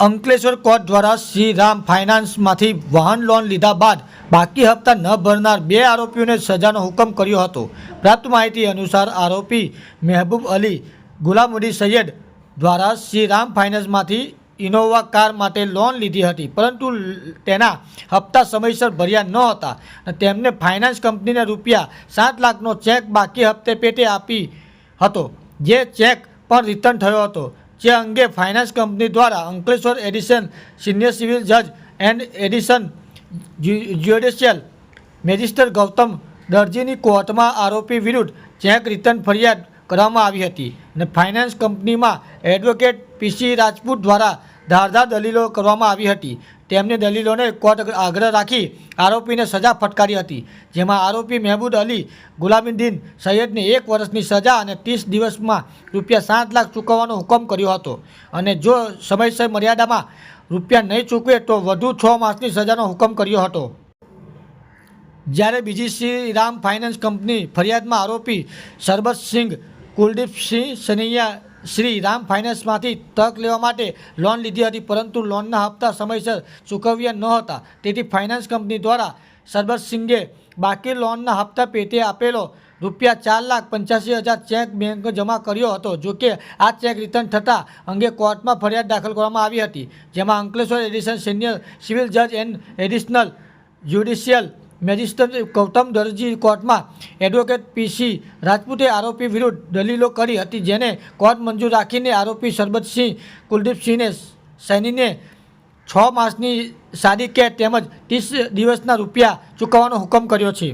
Ankleshwar court દ્વારા શ્રીરામ ફાઇનાન્સમાંથી વાહન loan લીધા બાદ બાકી હપ્તા ન ભરનાર બે આરોપીઓને સજાનો હુકમ કર્યો હતો. પ્રાપ્ત માહિતી અનુસાર આરોપી મહેબૂબ અલી ગુલામુડી સૈયદ દ્વારા શ્રીરામ ફાઇનાન્સમાંથી ઇનોવા કાર માટે લોન લીધી હતી, પરંતુ તેના હપ્તા સમયસર ભર્યા ન હતા તેમને ફાઇનાન્સ કંપનીને રૂપિયા સાત લાખનો ચેક બાકી હપ્તે પેટે આપી હતો, જે ચેક પણ રિટર્ન થયો હતો. જે અંગે ફાઇનાન્સ કંપની દ્વારા અંકલેશ્વર એડિશન સિનિયર સિવિલ જજ and addition judicial magistrate Gautam દરજીની કોર્ટમાં આરોપી વિરુદ્ધ ચેક રિટર્ન ફરિયાદ કરવામાં આવી હતી અને ફાઇનાન્સ કંપનીમાં એડવોકેટ પીસી રાજપૂત દ્વારા ધારદાર દલીલો કરવામાં આવી હતી. તેમની દલીલોને કોર્ટ આગ્રહ રાખી આરોપીને સજા ફટકારી હતી, જેમાં આરોપી મહેબૂદ અલી ગુલામીદ્દીન સૈયદને એક વર્ષની સજા અને ત્રીસ દિવસમાં રૂપિયા સાત લાખ ચૂકવવાનો હુકમ કર્યો હતો. અને જો સમયસર મર્યાદામાં રૂપિયા નહીં ચૂકવે તો વધુ છ માસની સજાનો હુકમ કર્યો હતો. જ્યારે બીજી શ્રી રામ ફાઇનાન્સ કંપની ફરિયાદમાં આરોપી સરબતસિંહ કુલદીપસિંહ સનૈયા શ્રી રામ ફાઇનાન્સમાંથી તક લેવા માટે લોન લીધી હતી, પરંતુ લોનના હપ્તા સમયસર ચૂકવ્યા ન હતા. તેથી ફાઇનાન્સ કંપની દ્વારા સરબતસિંઘે બાકી લોનના હપ્તા પેટે આપેલો રૂપિયા ચાર લાખ પંચ્યાસી હજાર ચેક બેંક જમા કર્યો હતો જોકે આ ચેક રિટર્ન થતાં અંગે કોર્ટમાં ફરિયાદ દાખલ કરવામાં આવી હતી, જેમાં અંકલેશ્વર એડિશન સિનિયર સિવિલ જજ and additional judicial magistrate Gautam Darji કોર્ટમાં એડવોકેટ પીસી રાજપૂતે આરોપી વિરુદ્ધ દલીલો કરી હતી, જેને કોર્ટ મંજૂર રાખીને આરોપી સરબતસિંહ કુલદીપસિંહને સૈનીને છ માસની સાદી કેદ તેમજ ત્રીસ દિવસના રૂપિયા ચૂકવવાનો હુકમ કર્યો છે.